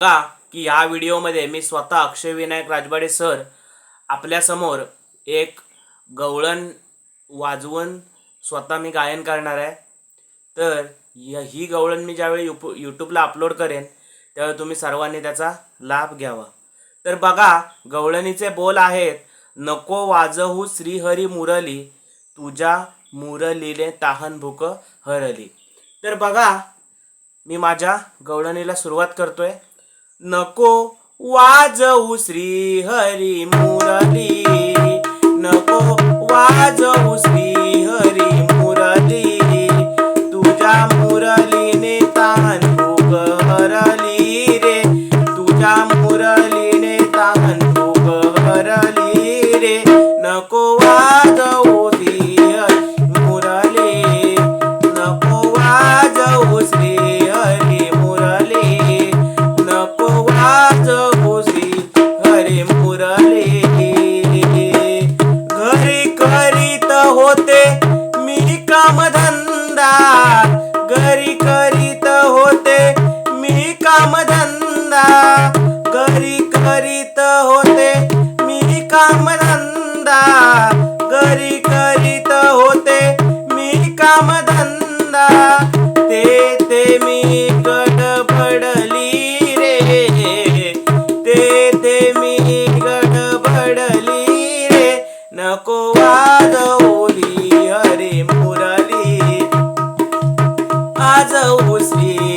का की या व्हिडिओमध्ये मी स्वतः अक्षय विनायक राजवाडे सर आपल्यासमोर एक गवळण वाजवून स्वतः मी गायन करणार आहे. तर य- ही गवळण मी ज्यावेळी युप यूट्यूबला अपलोड करेन त्यावेळी तुम्ही सर्वांनी त्याचा लाभ घ्यावा. तर बघा गवळणीचे बोल आहेत नको वाजवू श्रीहरी मुरली तुझ्या मुरलीने ताहन भूक हरली. तर बघा मी माझ्या गवळणीला सुरुवात करतोय. नको वाजवू श्री हरी मुरली. नको वाजवू श्री हरी मुरली. तुझ्या मुरलीने तान भोग हरली रे. तुझ्या मुरलीने तान भोग हरली रे. नको वाजवू श्री कामधंदा. घरी करीत होते मी कामधंदा. ते ते मी गडबडली रे. ते ते मी गडबडली रे. नको वाजवली अरे मुरली. आज श्री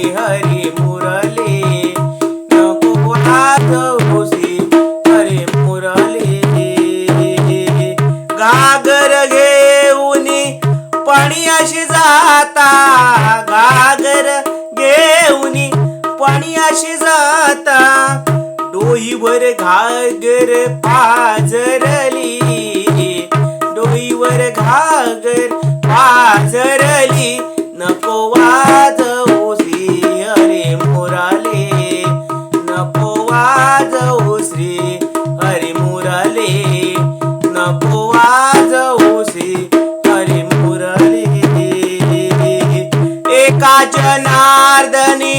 जाता गागर घेऊनी पाणी अशी जाता. डोईवर घागर पाजरली. डोईवर घागर पाजरली. नको वाज श्री अरे मोराले. नको वाज श्री जनार्दनी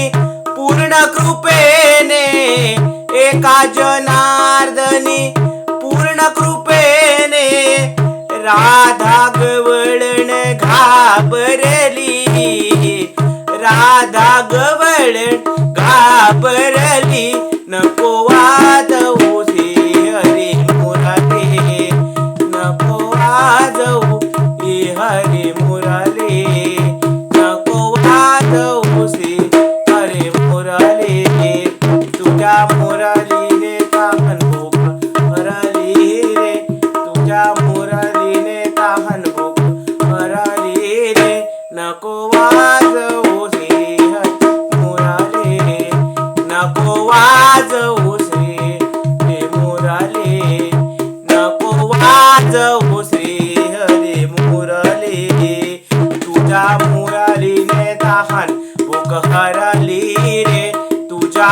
पूर्ण कृपेने एका जनार्दनी पूर्ण कृपेने राधा गवळण घाबरली राधा गवळण घाबरली नको तुझ्या मुरालीने ताहन भोग हरली रे तुझ्या मुरालीने ताहन भोग हरली रे नको वाजवू श्री हरी मुराले नको वाजवू श्री हे नको वाजवू श्री हरी मुरली तुझ्या मुरलीने ताहन भूक हरली रे तुझ्या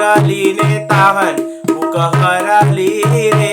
मुरलीने ताहन भूक हरली रे